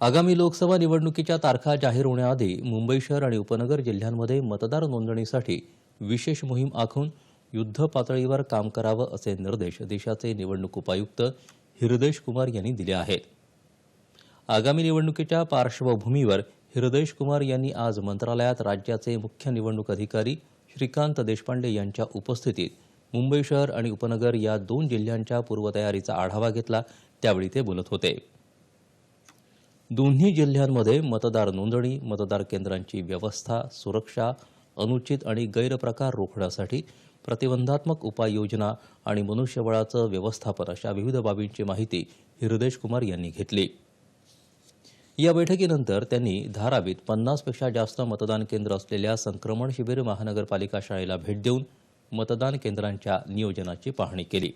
आगामी लोकसभा निवडणुकीच्या तारखा जाहीर होण्याआधी मुंबई शहर आणि उपनगर जिल्ह्यांमध्ये मतदार नोंदणीसाठी विशेष मोहीम आखून युद्ध पातळीवर काम करावं असे निर्देश देशाचे निवडणूक उपायुक्त हिरदेश कुमार यांनी दिले आहेत. आगामी निवडणुकीच्या पार्श्वभूमीवर हिरदेश कुमार यांनी आज मंत्रालयात राज्याचे मुख्य निवडणूक अधिकारी श्रीकांत देशपांडे यांच्या उपस्थितीत मुंबई शहर आणि उपनगर या दोन जिल्ह्यांच्या पूर्वतयारीचा आढावा घेतला. त्यावेळी ते बोलत होते. दोन्ही जिल्ह्यांमध्ये मतदार नोंदणी मतदार केंद्रांची व्यवस्था सुरक्षा अनुचित आणि गैरप्रकार रोखण्यासाठी प्रतिबंधात्मक उपाययोजना आणि मनुष्यबळाचं व्यवस्थापन अशा विविध बाबींची माहिती हृदेश कुमार यांनी घेतली. या बैठकीनंतर त्यांनी धारावीत पन्नासपेक्षा जास्त मतदान केंद्र असलेल्या संक्रमण शिबिर महानगरपालिका शाळेला भेट देऊन मतदान केंद्रांच्या नियोजनाची पाहणी केली.